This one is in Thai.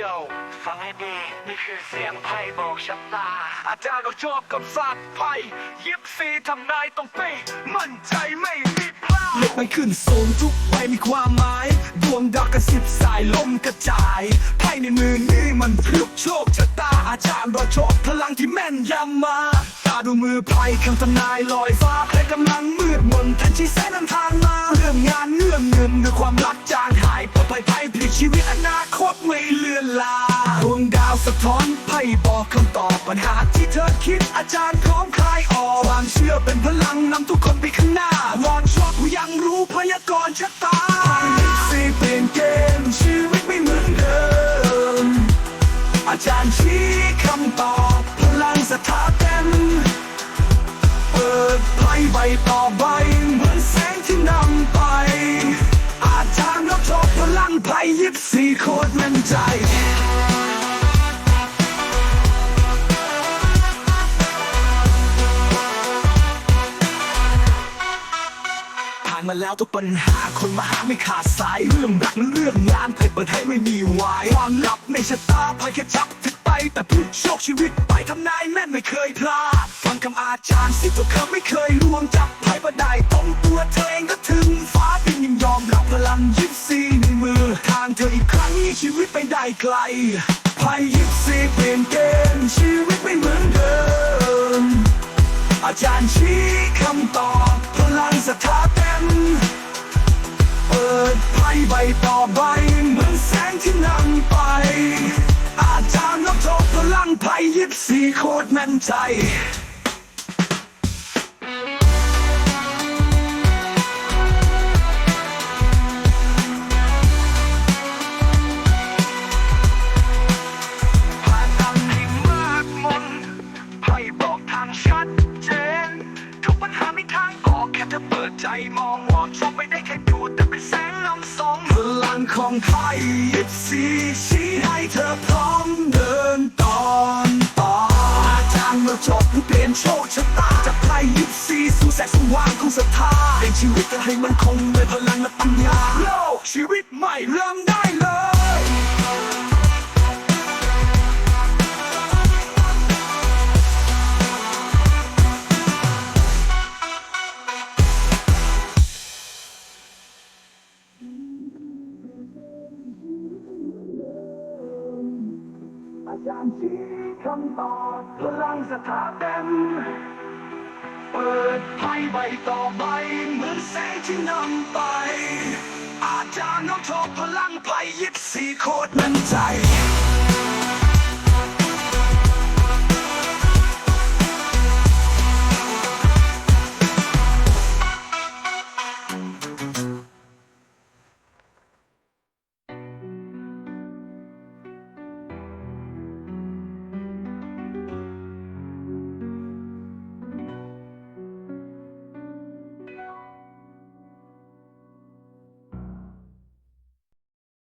โยฟังให้ดีนี่คือเสียงไพ่บอกชะตา อาจารย์ก็ชอบกับศาสตร์ไพ่ยิบซีทำนายต้องเป๊ะมั่นใจไม่มีพลาดเลขไม่ขึ้นสูงทุกใบมีความหมายดวงดาวกระสิบสายลมกระจายไพ่ในมือนี้มันพลุกโชคชะตาอาจารย์รอโชคพลังที่แม่นยำมาตาดูมือไพ่คำทำนายลอยฟ้าใครกำลังมืดมนทันชี้แสนนำทางมาเรื่องงานเรื่องเงินหรือความรักจางหายปลอดภัยไพ่พลิกชีวิตอนาค ท้อนไพ่บอกคำตอบปัญหาที่เธอคิดอาจารย์พร้อมคลายออกความเชื่อเป็นพลังนำทุกคนไปข้างหน้าวอนชอบผู้ยังรู้พยากรณ์ชะตาสี่เปลี่ยนเกมชีวิตไม่เหมือนเดิม อาจารย์ชี้คำตอบพลังสถาเต็มเปิดไพ่ใบต่อใบ มาแล้วทุกปัญหาคนมาหาไม่ขาดสายเรื่องรักและเรื่องงานไพ่เปิดให้ไม่มีวายความลับในชะตาไพ่แค่จับถึกไป แต่ผู้โชคชีวิตไปทำนายแม่นไม่เคยพลาดฟังคำอาจารย์สิตัวเขาไม่เคยลวงจับไพ่ประได้ตรงตัวเธอเองก็ถึงฟ้าเป็นยังยอมรับพลังยิปซีในมือ ทางเธออีกครั้งนี้ชีวิตไปได้ไกลไพ่ยิปซีเปลี่ยนเกมชีวิตไม่เหมือนเดิมอาจารย์ชี้คำตอบ ไพ่ใบต่อใบเหมือนแสงที่นำไป อาจารย์นับโทษพลังไพ่ยิบสีโคตรแม่นใจ ของไทยยิบสีชี้ให้เธอพร้อมเดินตอนต่ออาจารย์มาจบผู้เปลี่ยนโชคชะตาจากไทยยิบสีสู่แสงสว่างของศรัทธาเป็นชีวิตเธอให้มันคงด้วยพลังและปัญญาโลกชีวิตใหม่เริ่มได้เลย อาจารย์ชี้คำตอบพลังสถาเต็ม เปิดไพ่ใบต่อใบเหมือนแสงที่นำไป อาจารย์น้องโชคพลังไพ่ยิบสี่โคตรมั่นใจ